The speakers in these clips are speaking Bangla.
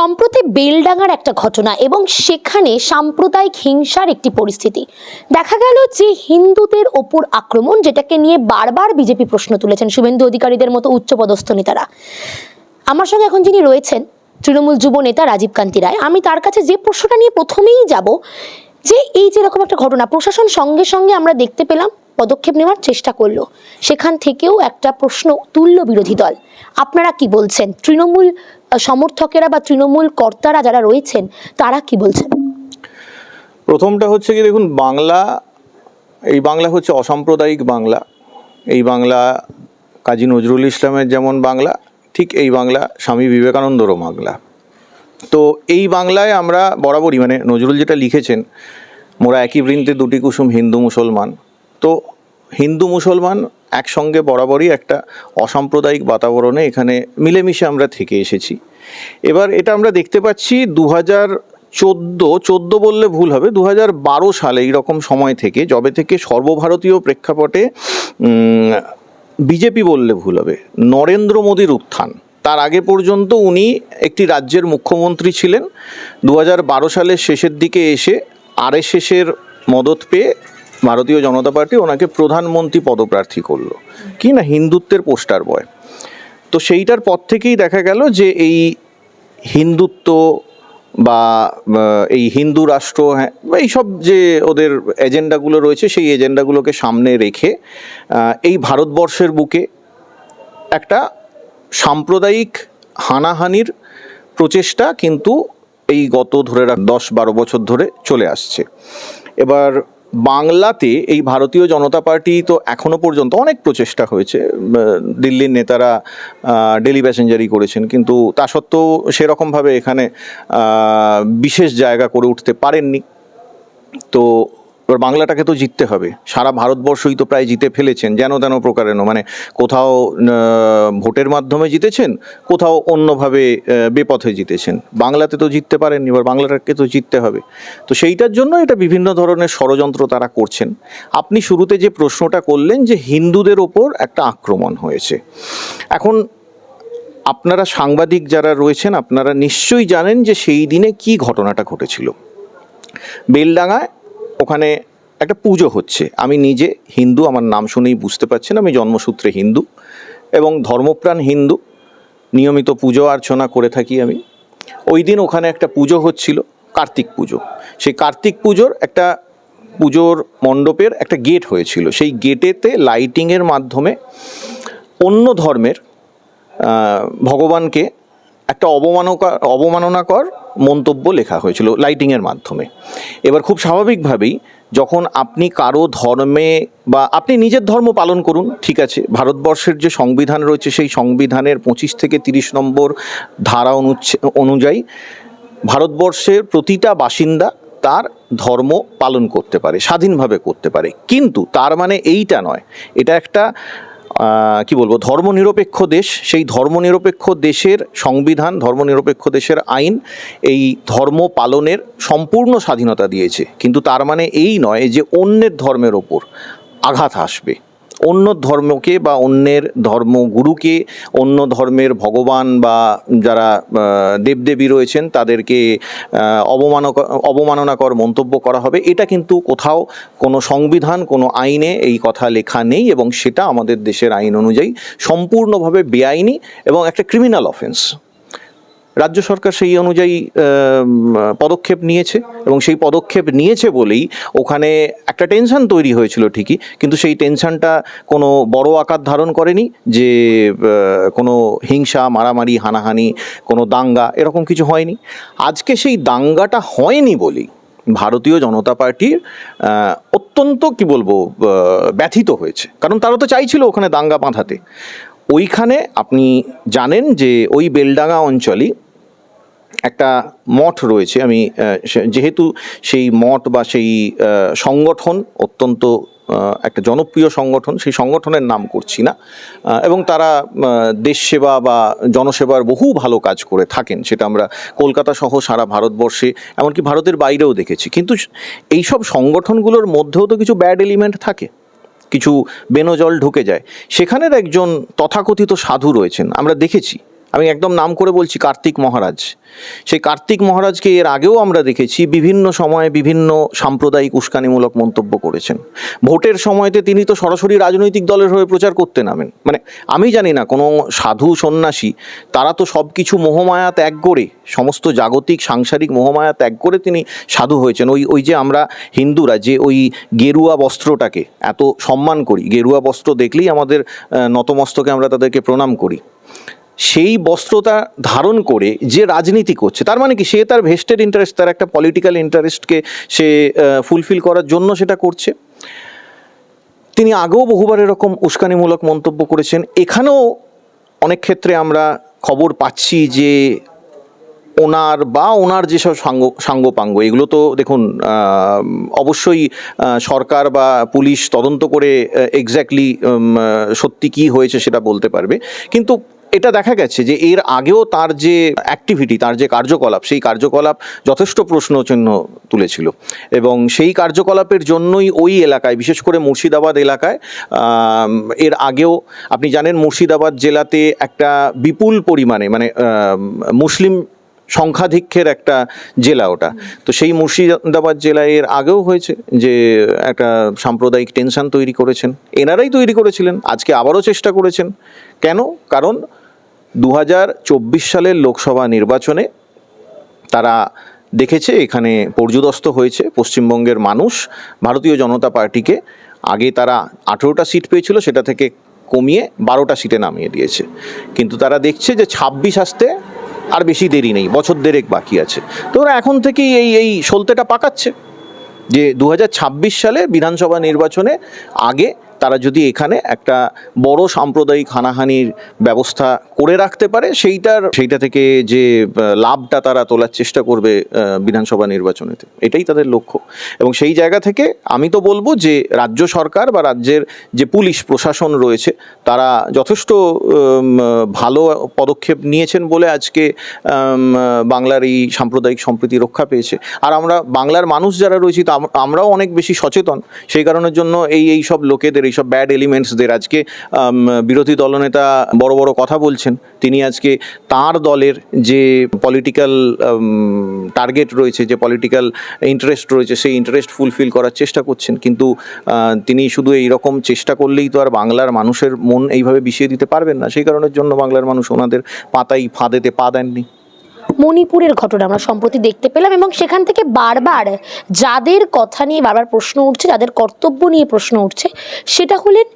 সম্প্রতি বেলডাঙ্গার একটা ঘটনা এবং সেখানে সাম্প্রদায়িক হিংসার একটি পরিস্থিতি। দেখা গেল যে হিন্দুদের ওপর আক্রমণ, যেটাকে নিয়ে বারবার বিজেপি প্রশ্ন তুলেছেন শুভেন্দু অধিকারীদের মতো উচ্চপদস্থ নেতারা। আমার সঙ্গে এখন যিনি রয়েছেন, তৃণমূল যুব নেতা রাজীব কান্তি রায়, আমি তার কাছে যে প্রশ্নটা নিয়ে প্রথমেই যাব যে এই যে এরকম একটা ঘটনা, প্রশাসন সঙ্গে সঙ্গে আমরা দেখতে পেলাম, পদক্ষেপ নেওয়ার চেষ্টা করল। সেখান থেকেও একটা প্রশ্ন তুলল বিরোধী দল। আপনারা কি বলছেন? তৃণমূল সমর্থকেরা বা তৃণমূল কর্তারা যারা রয়েছেন, তারা কি বলছেন? প্রথমটা হচ্ছে কি, দেখুন, বাংলা, এই বাংলা হচ্ছে অসাম্প্রদায়িক বাংলা। এই বাংলা, কাজী নজরুল ইসলামের যেমন বাংলা, ঠিক এই বাংলা স্বামী বিবেকানন্দরও বাংলা। তো এই বাংলায় আমরা বরাবরই মানে নজরুল যেটা লিখেছেন, মোরা একই বৃন্তে দুটি কুসুম হিন্দু মুসলমান। তো হিন্দু মুসলমান একসঙ্গে বরাবরই একটা অসাম্প্রদায়িক বাতাবরণে এখানে মিলেমিশে আমরা থেকে এসেছি। এবার এটা আমরা দেখতে পাচ্ছি দু হাজার চোদ্দ চোদ্দ বললে ভুল হবে দু হাজার বারো সালে এইরকম সময় থেকে, যবে থেকে সর্বভারতীয় প্রেক্ষাপটে বিজেপি বললে ভুল হবে, নরেন্দ্র মোদীর উত্থান। তার আগে পর্যন্ত উনি একটি রাজ্যের মুখ্যমন্ত্রী ছিলেন। দু সালের শেষের দিকে এসে আর আরএসএসের মদত পেয়ে ভারতীয় জনতা পার্টি ওনাকে প্রধানমন্ত্রী পদপ্রার্থী করল। কি না হিন্দুত্বের পোস্টার বয়। তো সেইটার পর থেকেই দেখা গেল যে এই হিন্দুত্ব বা এই হিন্দু রাষ্ট্র হ্যাঁ এইসব যে ওদের এজেন্ডাগুলো রয়েছে, সেই এজেন্ডাগুলোকে সামনে রেখে এই ভারতবর্ষের বুকে একটা সাম্প্রদায়িক হানাহানির প্রচেষ্টা কিন্তু এই গত ধরে রাখ, দশ বারো বছর ধরে চলে আসছে। এবার বাংলাতে এই ভারতীয় জনতা পার্টি তো এখনও পর্যন্ত অনেক প্রচেষ্টা হয়েছে দিল্লির নেতারা ডেলি প্যাসেঞ্জারি করেছেন, কিন্তু তা সত্ত্বেও সেরকমভাবে এখানে বিশেষ জায়গা করে উঠতে পারেননি। তো এবার বাংলাটাকে তো জিততে হবে। সারা ভারতবর্ষই তো প্রায় জিতে ফেলেছেন, যেন তেন প্রকারেণ। মানে কোথাও ভোটের মাধ্যমে জিতেছেন, কোথাও অন্যভাবে বেপথে জিতেছেন। বাংলাতে তো জিততে পারেননি, এবার বাংলাটাকে তো জিততে হবে। তো সেইটার জন্য এটা বিভিন্ন ধরনের ষড়যন্ত্র তারা করছেন। আপনি শুরুতে যে প্রশ্নটা করলেন যে হিন্দুদের ওপর একটা আক্রমণ হয়েছে। এখন আপনারা সাংবাদিক যারা রয়েছেন, আপনারা নিশ্চয়ই জানেন যে সেই দিনে কি ঘটনাটা ঘটেছিল। বেলডাঙায় ওখানে একটা পুজো হচ্ছে। আমি নিজে হিন্দু, আমার নাম শুনেই বুঝতে পারছেন, আমি জন্মসূত্রে হিন্দু এবং ধর্মপ্রাণ হিন্দু। নিয়মিত পুজো অর্চনা করে থাকি আমি। ওই দিন ওখানে একটা পুজো হচ্ছিল, কার্তিক পুজো। সেই কার্তিক পুজোর একটা পুজোর মণ্ডপের একটা গেট হয়েছিল। সেই গেটেতে লাইটিংয়ের মাধ্যমে অন্য ধর্মের ভগবানকে একটা অবমানকা অবমাননাকর মন্তব্য লেখা হয়েছিল লাইটিংয়ের মাধ্যমে। এবার খুব স্বাভাবিকভাবেই যখন আপনি কারও ধর্মে বা আপনি নিজের ধর্ম পালন করুন, ঠিক আছে, ভারতবর্ষের যে সংবিধান রয়েছে সেই সংবিধানের পঁচিশ থেকে তিরিশ নম্বর ধারা অনুযায়ী ভারতবর্ষের প্রতিটা বাসিন্দা তার ধর্ম পালন করতে পারে, স্বাধীনভাবে করতে পারে। কিন্তু তার মানে এইটা নয়, এটা একটা কি বলব, ধর্মনিরপেক্ষ দেশ, সেই ধর্মনিরপেক্ষ দেশের সংবিধান, ধর্মনিরপেক্ষ দেশের আইন এই ধর্ম পালনের সম্পূর্ণ স্বাধীনতা দিয়েছে। কিন্তু তার মানে এই নয় যে অন্যের ধর্মের ওপর আঘাত আসবে। অন্য ধর্মকে বা অন্যের ধর্মগুরুকে অন্য ধর্মের ভগবান বা যারা দেবদেবী রয়েছেন, তাদেরকে অবমানক, অবমাননাকর মন্তব্য করা হবে। এটা কিন্তু কোথাও কোনো সংবিধান, কোনো আইনে এই কথা লেখা নেই এবং সেটা আমাদের দেশের আইন অনুযায়ী সম্পূর্ণভাবে বেআইনি এবং একটা ক্রিমিনাল অফেন্স রাজ্য সরকার সেই অনুযায়ী পদক্ষেপ নিয়েছে এবং সেই পদক্ষেপ নিয়েছে বলেই ওখানে একটা টেনশন তৈরি হয়েছিল ঠিকই, কিন্তু সেই টেনশনটা কোনো বড় আকার ধারণ করেনি যে কোনো হিংসা, মারামারি, হানাহানি, কোনো দাঙ্গা এরকম কিছু হয়নি। আজকে সেই দাঙ্গাটা হয়নি বলেই ভারতীয় জনতা পার্টির অত্যন্ত কি বলব ব্যথিত হয়েছে। কারণ তারা তো চাইছিল ওখানে দাঙ্গা বাঁধাতে। ওইখানে আপনি জানেন যে ওই বেলডাঙ্গা অঞ্চলই একটা মঠ রয়েছে। আমি যেহেতু সেই মঠ বা সেই সংগঠন অত্যন্ত একটা জনপ্রিয় সংগঠন, সেই সংগঠনের নাম করছি না। এবং তারা দেশ সেবা বা জনসেবার বহু ভালো কাজ করে থাকেন। সেটা আমরা কলকাতা সহ সারা ভারতবর্ষে, এমনকি ভারতের বাইরেও দেখেছি। কিন্তু এইসব সংগঠনগুলোর মধ্যেও তো কিছু ব্যাড এলিমেন্ট থাকে। কিছু বেনজল ঢুকে যায়। সেখানের একজন তথাকথিত সাধু রয়েছেন আমরা দেখেছি। আমি একদম নাম করে বলছি কার্তিক মহারাজ। সেই কার্তিক মহারাজকে এর আগেও আমরা দেখেছি বিভিন্ন সময়ে বিভিন্ন সাম্প্রদায়িক উস্কানিমূলক মন্তব্য করেছেন। ভোটের সময়তে তিনি তো সরাসরি রাজনৈতিক দলের হয়ে প্রচার করতে নামেন। মানে আমি জানি না, কোনো সাধু সন্ন্যাসী, তারা তো সব কিছু মোহমায়া ত্যাগ করে, সমস্ত জাগতিক, সাংসারিক মোহমায়া ত্যাগ করে তিনি সাধু হয়েছেন। ওই ওই যে আমরা হিন্দুরা, যে ওই গেরুয়া বস্ত্রটাকে এত সম্মান করি, গেরুয়া বস্ত্র দেখলেই আমাদের নতমস্তকে আমরা তাদেরকে প্রণাম করি। সেই বস্ত্রতা ধারণ করে যে রাজনীতি করছে, তার মানে কি সে তার ভেস্টেড ইন্টারেস্ট তার একটা পলিটিক্যাল ইন্টারেস্টকে সে ফুলফিল করার জন্য সেটা করছে? তিনি আগেও বহুবার এরকম উস্কানিমূলক মন্তব্য করেছেন। এখানেও অনেক ক্ষেত্রে আমরা খবর পাচ্ছি যে ওনার বা ওনার যেসব সাঙ্গ, সাঙ্গপাঙ্গ, এগুলো তো দেখুন অবশ্যই সরকার বা পুলিশ তদন্ত করে এক্স্যাক্টলি সত্যি কি হয়েছে সেটা বলতে পারবে। কিন্তু এটা দেখা গেছে যে এর আগেও তার যে অ্যাক্টিভিটি তার যে কার্যকলাপ, সেই কার্যকলাপ যথেষ্ট প্রশ্নচিহ্ন তুলেছিল। এবং সেই কার্যকলাপের জন্যই ওই এলাকায়, বিশেষ করে মুর্শিদাবাদ এলাকায় এর আগেও, আপনি জানেন মুর্শিদাবাদ জেলাতে একটা বিপুল পরিমাণে মানে মুসলিম সংখ্যাধিক্যের একটা জেলা ওটা। তো সেই মুর্শিদাবাদ জেলায় এর আগেও হয়েছে যে একটা সাম্প্রদায়িক টেনশন তৈরি করেছেন। এনারাই তৈরি করেছিলেন, আজকে আবারও চেষ্টা করেছেন। কেন? কারণ দু হাজার চব্বিশ সালের লোকসভা নির্বাচনে তারা দেখেছে এখানে পর্যুদস্ত হয়েছে পশ্চিমবঙ্গের মানুষ, ভারতীয় জনতা পার্টিকে। আগে তারা আঠেরোটা সিট পেয়েছিল, সেটা থেকে কমিয়ে বারোটা সিটে নামিয়ে দিয়েছে। কিন্তু তারা দেখছে যে ছাব্বিশ আসতে আর বেশি দেরি নেই, বছর দেড়েক বাকি আছে। তো ওরা এখন থেকেই এই এই সলতেটা পাকাচ্ছে যে দু হাজার ছাব্বিশ সালে বিধানসভা নির্বাচনে আগে তারা যদি এখানে একটা বড় সাম্প্রদায়িক হানাহানির ব্যবস্থা করে রাখতে পারে, সেইটার, সেইটা থেকে যে লাভটা তারা তোলার চেষ্টা করবে বিধানসভা নির্বাচনেতে, এটাই তাদের লক্ষ্য। এবং সেই জায়গা থেকে আমি তো বলব যে, রাজ্য সরকার বা রাজ্যের যে পুলিশ প্রশাসন রয়েছে, তারা যথেষ্ট ভালো পদক্ষেপ নিয়েছেন বলে আজকে বাংলার এই সাম্প্রদায়িক সম্প্রীতি রক্ষা পেয়েছে। আর আমরা বাংলার মানুষ যারা রয়েছি, তা আমরাও অনেক বেশি সচেতন। সেই কারণের জন্য এই এই সব লোকেদের এই সব ব্যাড এলিমেন্টসদের আজকে বিরোধী দলনেতা বড় বড় কথা বলছেন। তিনি আজকে তার দলের যে পলিটিক্যাল টার্গেট রয়েছে, যে পলিটিক্যাল ইন্টারেস্ট রয়েছে, সেই ইন্টারেস্ট ফুলফিল করার চেষ্টা করছেন। কিন্তু তিনি শুধু এই রকম চেষ্টা করলেই তো আর বাংলার মানুষের মন এইভাবে বিষিয়ে দিতে পারবেন না। সেই কারণের জন্য বাংলার মানুষ ওনাদের পাতাই ফাঁদেতে পা দেননি। মণিপুরের ঘটনা আমরা সম্প্রতি দেখতে পেলাম এবং সেখান থেকে বারবার যাদের কথা নিয়ে বারবার প্রশ্ন উঠছে, যাদের কর্তব্য নিয়ে প্রশ্ন উঠছে, সেটা হলেন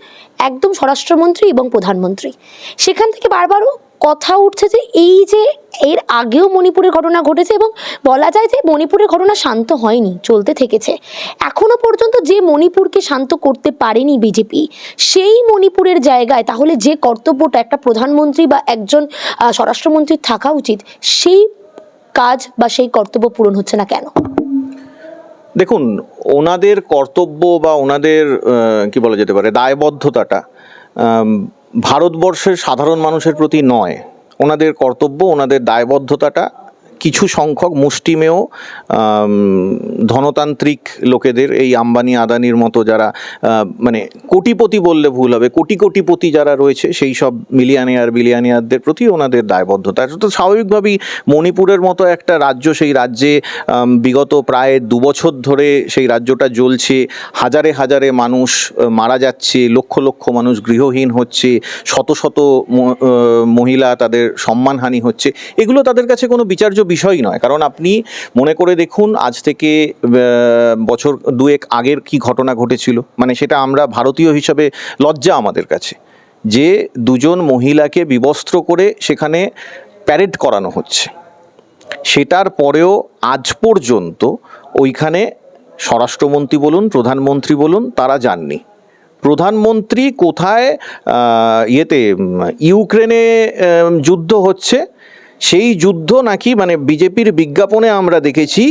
একদম স্বরাষ্ট্রমন্ত্রী এবং প্রধানমন্ত্রী। সেখান থেকে বারবারও কথা উঠছে যে এই যে এর আগেও মণিপুরের ঘটনা ঘটেছে এবং বলা যায় যে মণিপুরের ঘটনা শান্ত হয়নি, চলতে থেকেছে। এখনও পর্যন্ত যে মণিপুরকে শান্ত করতে পারেনি বিজেপি, সেই মণিপুরের জায়গায় তাহলে যে কর্তব্যটা একটা প্রধানমন্ত্রী বা একজন স্বরাষ্ট্রমন্ত্রীর থাকা উচিত, সেই কাজ বা সেই কর্তব্য পূরণ হচ্ছে না কেন? দেখুন, ওনাদের কর্তব্য বা ওনাদের কি বলা যেতে পারে, দায়বদ্ধতাটা ভারতবর্ষের সাধারণ মানুষের প্রতি নয়। ওনাদের কর্তব্য ওনাদের দায়বদ্ধতাটা কিছু সংখ্যক মুষ্টিমেয় ধনতান্ত্রিক লোকেদের এই আম্বানি আদানির মতো যারা মানে কোটিপতি বললে ভুল হবে, কোটি কোটিপতি যারা রয়েছে, সেই সব মিলিয়ানিয়ার বিলিয়ানিয়ারদের প্রতি ওনাদের দায়বদ্ধতা। তো স্বাভাবিকভাবেই মণিপুরের মতো একটা রাজ্য, সেই রাজ্যে বিগত প্রায় দু বছর ধরে সেই রাজ্যটা জ্বলছে, হাজারে হাজারে মানুষ মারা যাচ্ছে, লক্ষ লক্ষ মানুষ গৃহহীন হচ্ছে, শত শত মহিলা তাদের সম্মানহানি হচ্ছে। এগুলো তাদের কাছে কোনো বিচার্য বিষয় নয়। কারণ আপনি মনে করে দেখুন, আজ থেকে বছর দুয়েক আগের কি ঘটনা ঘটেছিল। মানে সেটা আমরা ভারতীয় হিসাবে লজ্জা আমাদের কাছে। যে দুজন মহিলাকে বিবস্ত্র করে সেখানে প্যারেড করানো হচ্ছে। সেটার পরেও আজ পর্যন্ত ওইখানে স্বরাষ্ট্রমন্ত্রী বলুন, প্রধানমন্ত্রী বলুন, তারা যাননি। প্রধানমন্ত্রী কোথায় ইয়েতে ইউক্রেনে যুদ্ধ হচ্ছে সেই যুদ্ধ নাকি মানে বিজেপির বিজ্ঞাপনে আমরা দেখেছি,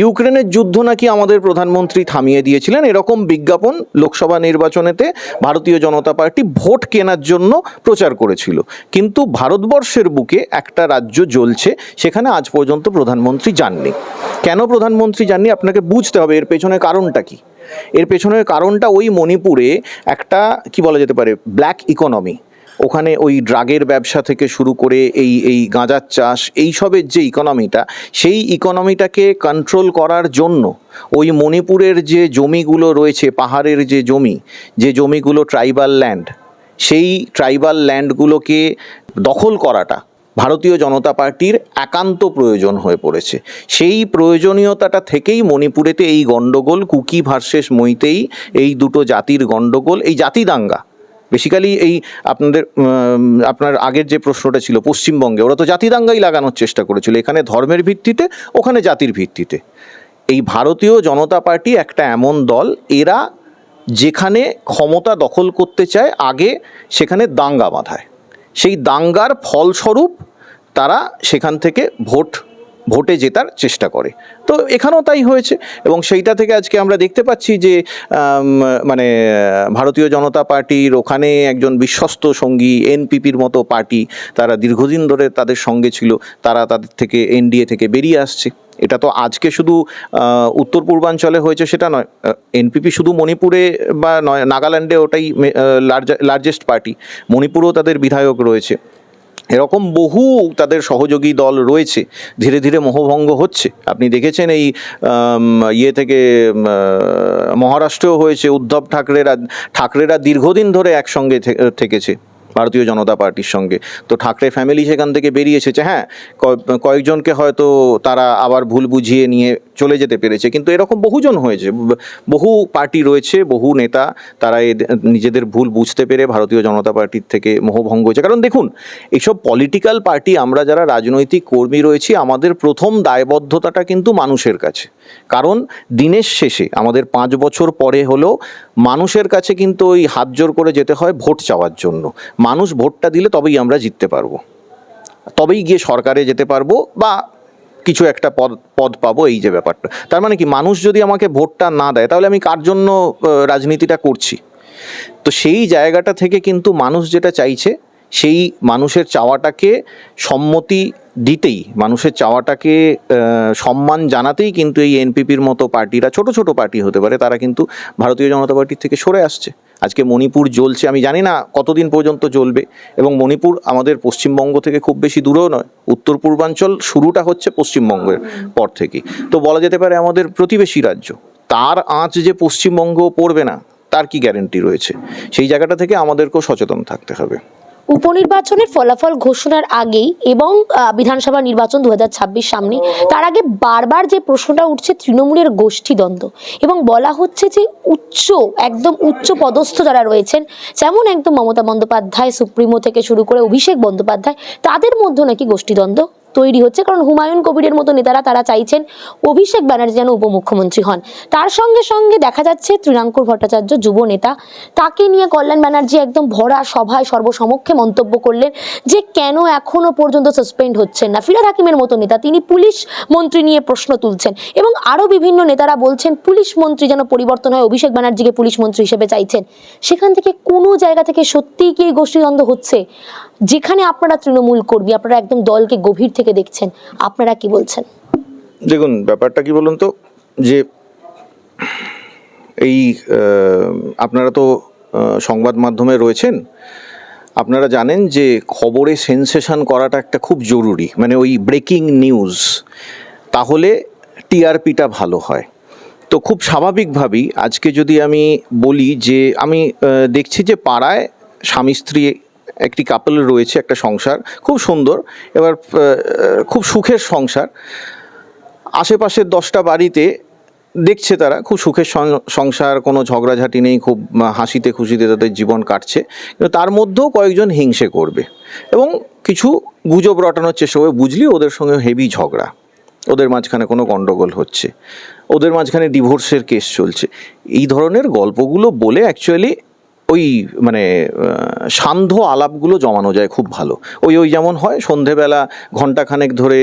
ইউক্রেনের যুদ্ধ নাকি আমাদের প্রধানমন্ত্রী থামিয়ে দিয়েছিলেন। এরকম বিজ্ঞাপন লোকসভা নির্বাচনেতে ভারতীয় জনতা পার্টি ভোট কেনার জন্য প্রচার করেছিল। কিন্তু ভারতবর্ষের বুকে একটা রাজ্য জ্বলছে, সেখানে আজ পর্যন্ত প্রধানমন্ত্রী যাননি। কেন প্রধানমন্ত্রী যাননি? আপনাকে বুঝতে হবে, এর পেছনে কারণটা কি? এর পেছনের কারণটা ওই মণিপুরে একটা, কি বলা যেতে পারে ব্ল্যাক ইকোনমি ওখানে ওই ড্রাগের ব্যবসা থেকে শুরু করে এই এই গাঁজার চাষ এইসবের যে ইকোনমিটা সেই ইকোনমিটাকে কন্ট্রোল করার জন্য ওই মণিপুরের যে জমিগুলো রয়েছে, পাহাড়ের যে জমি, যে জমিগুলো ট্রাইবাল ল্যান্ড সেই ট্রাইবাল ল্যান্ডগুলোকে দখল করাটা ভারতীয় জনতা পার্টির একান্ত প্রয়োজন হয়ে পড়েছে। সেই প্রয়োজনীয়তাটা থেকেই মণিপুরেতে এই গণ্ডগোল কুকি ভার্সেস মইতেই এই দুটো জাতির গণ্ডগোল এই জাতি দাঙ্গা বেসিক্যালি এই আপনাদের আপনার আগের যে প্রশ্নটা ছিল পশ্চিমবঙ্গে, ওরা তো জাতি দাঙ্গাই লাগানোর চেষ্টা করেছিল। এখানে ধর্মের ভিত্তিতে, ওখানে জাতির ভিত্তিতে। এই ভারতীয় জনতা পার্টি একটা এমন দল, এরা যেখানে ক্ষমতা দখল করতে চায়, আগে সেখানে দাঙ্গা বাঁধায়। সেই দাঙ্গার ফলস্বরূপ তারা সেখান থেকে ভোট ভোটে জেতার চেষ্টা করে। তো এখানেও তাই হয়েছে এবং সেইটা থেকে আজকে আমরা দেখতে পাচ্ছি যে মানে ভারতীয় জনতা পার্টির ওখানে একজন বিশ্বস্ত সঙ্গী, এনপিপির মতো পার্টি, তারা দীর্ঘদিন ধরে তাদের সঙ্গে ছিল, তারা তাদের থেকে, এনডিএ থেকে বেরিয়ে আসছে। এটা তো আজকে শুধু উত্তর পূর্বাঞ্চলে হয়েছে সেটা নয় এনপিপি শুধু মণিপুরে বা নয়, নাগাল্যান্ডে ওটাই লার্জেস্ট পার্টি মণিপুরেও তাদের বিধায়ক রয়েছে। এরকম বহু তাদের সহযোগী দল রয়েছে, ধীরে ধীরে মোহভঙ্গ হচ্ছে। আপনি দেখেছেন এই ইয়ে থেকে মহারাষ্ট্রেও হয়েছে, উদ্ধব ঠাকরেরা ঠাকরেরা দীর্ঘদিন ধরে একসঙ্গে থেকেছে। ভারতীয় জনতা পার্টির সঙ্গে। তো ঠাকরে ফ্যামিলি সেখান থেকে বেরিয়ে এসেছে হ্যাঁ? কয়েকজনকে হয়তো তারা আবার ভুল বুঝিয়ে নিয়ে চলে যেতে পেরেছে। কিন্তু এরকম বহুজন হয়েছে। বহু পার্টি রয়েছে, বহু নেতা, তারা নিজেদের ভুল বুঝতে পেরে ভারতীয় জনতা পার্টির থেকে মোহভঙ্গ হয়েছে। কারণ দেখুন, এইসব পলিটিক্যাল পার্টি আমরা যারা রাজনৈতিক কর্মী রয়েছি, আমাদের প্রথম দায়বদ্ধতাটা কিন্তু মানুষের কাছে। কারণ দিনের শেষে, আমাদের পাঁচ বছর পরে হলেও মানুষের কাছে কিন্তু ওই হাত জোর করে যেতে হয় ভোট চাওয়ার জন্য। মানুষ ভোটটা দিলে তবেই আমরা জিততে পারব। তবেই গিয়ে সরকারে যেতে পারব বা কিছু একটা পদ পদ পাবো এই যে ব্যাপারটা। তার মানে কি, মানুষ যদি আমাকে ভোটটা না দেয়, তাহলে আমি কার জন্য রাজনীতিটা করছি? তো সেই জায়গাটা থেকে কিন্তু মানুষ যেটা চাইছে, সেই মানুষের চাওয়াটাকে সম্মতি দিতেই, মানুষের চাওয়াটাকে সম্মান জানাতেই কিন্তু এই এনপিপির মতো পার্টিরা, ছোট ছোট পার্টি হতে পারে, তারা কিন্তু ভারতীয় জনতা পার্টির থেকে সরে আসছে। আজকে মণিপুর জ্বলছে, আমি জানি না কতদিন পর্যন্ত জ্বলবে, এবং মণিপুর আমাদের পশ্চিমবঙ্গ থেকে খুব বেশি দূরেও নয়, উত্তর পূর্বাঞ্চল শুরুটা হচ্ছে পশ্চিমবঙ্গের পর থেকেই তো বলা যেতে পারে আমাদের প্রতিবেশী রাজ্য, তার আঁচ যে পশ্চিমবঙ্গ পড়বে না, তার কি গ্যারেন্টি রয়েছে? সেই জায়গাটা থেকে আমাদেরকেও সচেতন থাকতে হবে। উপনির্বাচনের ফলাফল ঘোষণার আগেই এবং বিধানসভা নির্বাচন দু হাজার ছাব্বিশ সামনে তার আগে বারবার যে প্রশ্নটা উঠছে তৃণমূলের গোষ্ঠীদ্বন্দ্ব এবং বলা হচ্ছে যে উচ্চ একদম উচ্চ পদস্থ যারা রয়েছেন যেমন একদম মমতা বন্দ্যোপাধ্যায় সুপ্রিমো থেকে শুরু করে অভিষেক বন্দ্যোপাধ্যায় তাদের মধ্যে নাকি গোষ্ঠীদ্বন্দ্ব তৈরি হচ্ছে, কারণ হুমায়ুন কবিরের মতো নেতারা তারা চাইছেন অভিষেক ব্যানার্জি যেন উপমুখ্যমন্ত্রী হন। তার সঙ্গে সঙ্গে দেখা যাচ্ছে তৃণাঙ্কুর ভট্টাচার্য, যুব নেতা, তাকে নিয়ে কল্যাণ ব্যানার্জি একদম ভরা সভায় সর্বসমক্ষে মন্তব্য করলেন যে কেন এখনও পর্যন্ত সাসপেন্ড হচ্ছেন না। ফিরাদ হাকিমের মতো নেতা, তিনি পুলিশ মন্ত্রী নিয়ে প্রশ্ন তুলছেন এবং আরও বিভিন্ন নেতারা বলছেন পুলিশ মন্ত্রী যেন পরিবর্তন হয়, অভিষেক ব্যানার্জিকে পুলিশ মন্ত্রী হিসেবে চাইছেন। সেখান থেকে কোনো জায়গা থেকে সত্যিই কি এই গোষ্ঠীদ্বন্দ্ব হচ্ছে? যেখানে আপনারা তৃণমূল কর্মী, আপনারা একদম দলকে গভীর থেকে দেখছেন, আপনারা কি বলছেন? দেখুন, ব্যাপারটা কি বলুন তো? যে এই আপনারা তো সংবাদ মাধ্যমে রয়েছেন। আপনারা জানেন যে খবরে সেন্সেশন করাটা একটা খুব জরুরি মানে ওই ব্রেকিং নিউজ। তাহলে টিআরপিটা ভালো হয়। তো খুব স্বাভাবিকভাবেই আজকে যদি আমি বলি যে, আমি দেখছি যে পাড়ায় স্বামী স্ত্রী একটি কাপল রয়েছে, একটা সংসার। খুব সুন্দর। এবার খুব সুখের সংসার। আশেপাশের দশটা বাড়িতে দেখছে তারা, খুব সুখের সংসার, কোনো ঝগড়াঝাটি নেই, খুব হাসিতে খুশিতে তাদের জীবন কাটছে। কিন্তু তার মধ্যেও কয়েকজন হিংসে করবে। এবং কিছু গুজব রটানোর চেষ্টা করবে। বুঝলি, ওদের সঙ্গে হেভি ঝগড়া। ওদের মাঝখানে কোনো গণ্ডগোল হচ্ছে। ওদের মাঝখানে ডিভোর্সের কেস চলছে। এই ধরনের গল্পগুলো বলে অ্যাকচুয়ালি ওই মানে সান্ধ্য আলাপগুলো জমানো যায় খুব ভালো। ওই ওই যেমন হয়, সন্ধেবেলা ঘন্টাখানেক ধরে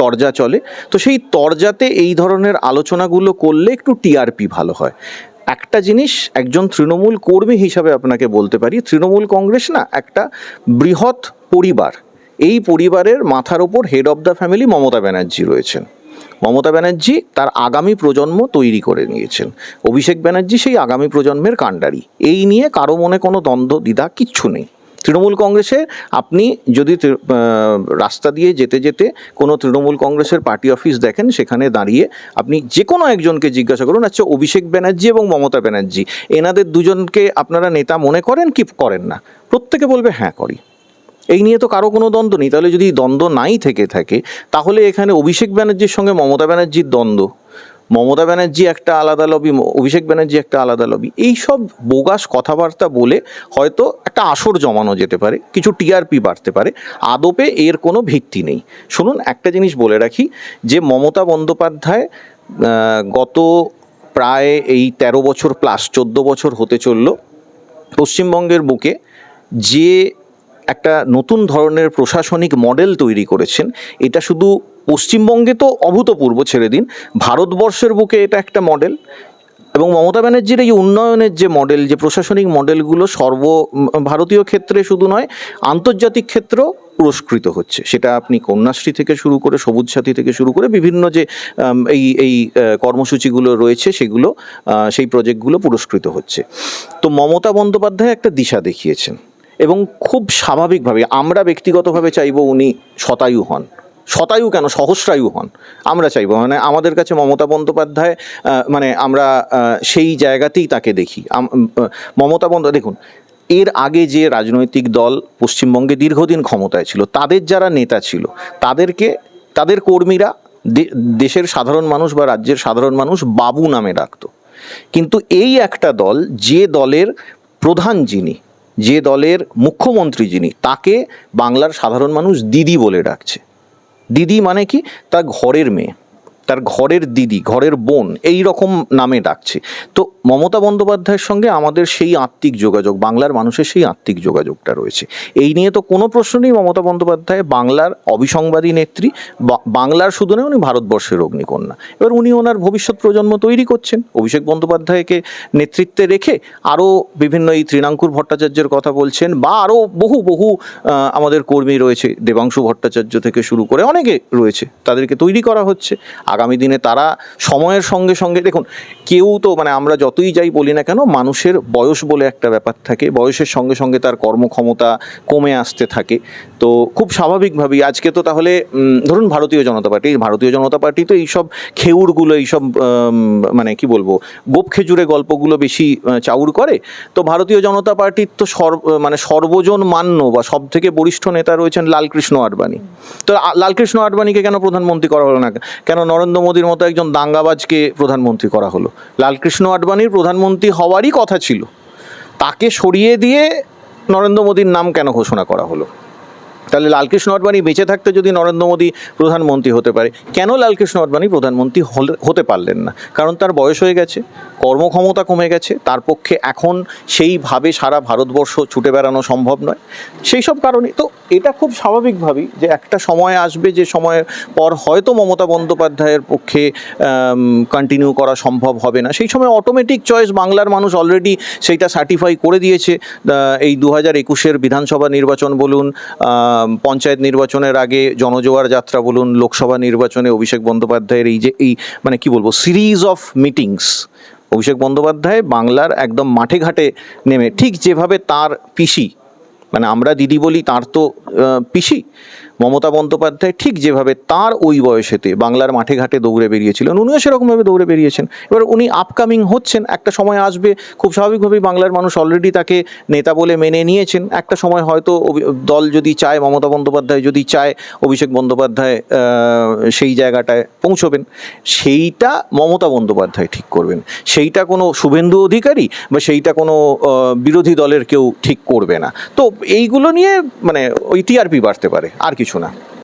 তরজা চলে। তো সেই তরজাতে এই ধরনের আলোচনাগুলো করলে একটু টিআরপি ভালো হয়। একটা জিনিস একজন তৃণমূল কর্মী হিসাবে আপনাকে বলতে পারি, তৃণমূল কংগ্রেস না, একটা বৃহৎ পরিবার। এই পরিবারের মাথার ওপর head of the family Mamata Banerjee রয়েছেন। মমতা ব্যানার্জি তার আগামী প্রজন্ম তৈরি করে নিয়েছেন। অভিষেক ব্যানার্জি সেই আগামী প্রজন্মের কাণ্ডারি। এই নিয়ে কারও মনে কোনো দ্বন্দ্ব, দ্বিধা কিচ্ছু নেই। তৃণমূল কংগ্রেসে আপনি যদি রাস্তা দিয়ে যেতে যেতে কোনো তৃণমূল কংগ্রেসের পার্টি অফিস দেখেন, সেখানে দাঁড়িয়ে আপনি যে কোনো একজনকে জিজ্ঞাসা করুন আচ্ছা অভিষেক ব্যানার্জি এবং মমতা ব্যানার্জি, এনাদের দুজনকে আপনারা নেতা মনে করেন কি করেন না? প্রত্যেকে বলবে হ্যাঁ করি। এই নিয়ে তো কারও কোনো দ্বন্দ্ব নেই। তাহলে যদি দ্বন্দ্ব নাই থেকে থাকে, তাহলে এখানে অভিষেক ব্যানার্জির সঙ্গে মমতা ব্যানার্জির দ্বন্দ্ব। মমতা ব্যানার্জি একটা আলাদা লবি অভিষেক ব্যানার্জি একটা আলাদা লবি এই সব বোগাস কথাবার্তা বলে হয়তো একটা আসর জমানো যেতে পারে, কিছু টিআরপি বাড়তে পারে। আদপে এর কোনো ভিত্তি নেই। শুনুন, একটা জিনিস বলে রাখি, যে মমতা বন্দ্যোপাধ্যায় গত প্রায় এই তেরো বছর প্লাস চোদ্দ বছর হতে চলল, পশ্চিমবঙ্গের বুকে যে একটা নতুন ধরনের প্রশাসনিক মডেল তৈরি করেছেন। এটা শুধু পশ্চিমবঙ্গে তো অভূতপূর্ব ছেড়ে দিন। ভারতবর্ষের বুকে এটা একটা মডেল। এবং মমতা ব্যানার্জির এই উন্নয়নের যে মডেল, যে প্রশাসনিক মডেলগুলো সর্ব ভারতীয় ক্ষেত্রে শুধু নয়, আন্তর্জাতিক ক্ষেত্রেও পুরস্কৃত হচ্ছে। সেটা আপনি কন্যাশ্রী থেকে শুরু করে, সবুজ সাথী থেকে শুরু করে বিভিন্ন যে এই এই কর্মসূচিগুলো রয়েছে, সেগুলো সেই প্রজেক্টগুলো পুরস্কৃত হচ্ছে। তো মমতা বন্দ্যোপাধ্যায় একটা দিশা দেখিয়েছেন। এবং খুব স্বাভাবিকভাবে আমরা ব্যক্তিগতভাবে চাইব উনি শতায়ু হন। শতায়ু কেন? সহস্রায়ু হন। আমরা চাইব। মানে আমাদের কাছে মমতা বন্দ্যোপাধ্যায় মানে আমরা সেই জায়গাতেই তাকে দেখি। মমতা বন্দ্য, দেখুন, এর আগে যে রাজনৈতিক দল পশ্চিমবঙ্গে দীর্ঘদিন ক্ষমতায় ছিল, তাদের যারা নেতা ছিল, তাদেরকে, তাদের কর্মীরা দেশের সাধারণ মানুষ বা রাজ্যের সাধারণ মানুষ বাবু নামে ডাকতো। কিন্তু এই একটা দল, যে দলের প্রধান যিনি যে দলের মুখ্যমন্ত্রী যিনি, তাকে বাংলার সাধারণ মানুষ দিদি বলে ডাকছে। দিদি মানে কি? তার ঘরের মেয়ে। তার ঘরের দিদি, ঘরের বোন এই রকম নামে ডাকছে। তো মমতা বন্দ্যোপাধ্যায়ের সঙ্গে আমাদের সেই আত্মিক যোগাযোগ, বাংলার মানুষের সেই আত্মিক যোগাযোগটা রয়েছে। এই নিয়ে তো কোনো প্রশ্ন নেই মমতা বন্দ্যোপাধ্যায় বাংলার অবিসংবাদী নেত্রী বাংলার শুধু নয় উনি ভারতবর্ষের অগ্নিকন্যা। এবার উনি ওনার ভবিষ্যৎ প্রজন্ম তৈরি করছেন। অভিষেক বন্দ্যোপাধ্যায়কে নেতৃত্বে রেখে আরও বিভিন্ন এই তৃণাঙ্কুর ভট্টাচার্যের কথা বলছেন বা আরও বহু বহু আমাদের কর্মী রয়েছে। দেবাংশু ভট্টাচার্য থেকে শুরু করে অনেকে রয়েছে। তাদেরকে তৈরি করা হচ্ছে। আগামী দিনে তারা সময়ের সঙ্গে সঙ্গে, দেখুন, কেউ তো মানে আমরা যতই যাই বলি না কেন, মানুষের বয়স বলে একটা ব্যাপার থাকে। বয়সের সঙ্গে সঙ্গে তার কর্মক্ষমতা কমে আসতে থাকে। তো খুব স্বাভাবিকভাবেই, আজকে তো তাহলে ধরুন ভারতীয় জনতা পার্টি ভারতীয় জনতা পার্টি তো এইসব খেউড়গুলো এইসব মানে কি বলব, গোপ খেজুরে গল্পগুলো বেশি চাউর করে। তো ভারতীয় জনতা পার্টির তো সর্ব মানে সর্বজন মান্য বা সব থেকে বরিষ্ঠ নেতা রয়েছেন লালকৃষ্ণ আডবাণী। তো লালকৃষ্ণ আডবাণীকে কেন প্রধানমন্ত্রী করা হলো না? কেন নরেন্দ্র মোদীর মতো একজন দাঙ্গাবাজকে প্রধানমন্ত্রী করা হলো। লালকৃষ্ণ আডবাণীর প্রধানমন্ত্রী হওয়ারই কথা ছিল। তাকে সরিয়ে দিয়ে নরেন্দ্র মোদীর নাম কেন ঘোষণা করা হলো? তাহলে লালকৃষ্ণ আডবাণী বেঁচে থাকতে যদি নরেন্দ্র মোদী প্রধানমন্ত্রী হতে পারে, কেন লালকৃষ্ণ আডবাণী প্রধানমন্ত্রী হতে পারলেন না? কারণ তার বয়স হয়ে গেছে, কর্মক্ষমতা কমে গেছে, তার পক্ষে এখন সেইভাবে সারা ভারতবর্ষ ছুটে বেড়ানো সম্ভব নয়। সেই সব কারণে, তো এটা খুব স্বাভাবিকভাবেই যে একটা সময় আসবে, যে সময়ের পর হয়তো মমতা বন্দ্যোপাধ্যায়ের পক্ষে কন্টিনিউ করা সম্ভব হবে না। সেই সময় অটোমেটিক চয়েস বাংলার মানুষ অলরেডি সেইটা সার্টিফাই করে দিয়েছে। এই দু হাজার একুশের বিধানসভা নির্বাচন বলুন পঞ্চায়েত নির্বাচনের আগে জনজোয়ার যাত্রা বলুন, লোকসভা নির্বাচনে অভিষেক বন্দ্যোপাধ্যায়ের এই যে এই মানে কি বলব series of meetings Abhishek Bandyopadhyay বাংলার একদম মাঠে ঘাটে নেমে, ঠিক যেভাবে তার পিসি মানে আমরা দিদি বলি তার তো পিসি মমতা বন্দ্যোপাধ্যায় ঠিক যেভাবে তার ওই বয়সেতে বাংলার মাঠে ঘাটে দৌড়ে বেরিয়েছিলেন, উনিও সেরকমভাবে দৌড়ে বেরিয়েছেন। এবার উনি আপকামিং হচ্ছেন, একটা সময় আসবে, খুব স্বাভাবিকভাবেই বাংলার মানুষ অলরেডি তাকে নেতা বলে মেনে নিয়েছেন। একটা সময় হয়তো দল যদি চায়, মমতা বন্দ্যোপাধ্যায় যদি চায়, অভিষেক বন্দ্যোপাধ্যায় সেই জায়গাটায় পৌঁছবেন। সেইটা মমতা বন্দ্যোপাধ্যায় ঠিক করবেন। সেইটা কোনো শুভেন্দু অধিকারী বা সেইটা কোনো বিরোধী দলের কেউ ঠিক করবে না। তো এইগুলো নিয়ে মানে ওই টিআরপি বাড়তে পারে, আর কিছু না।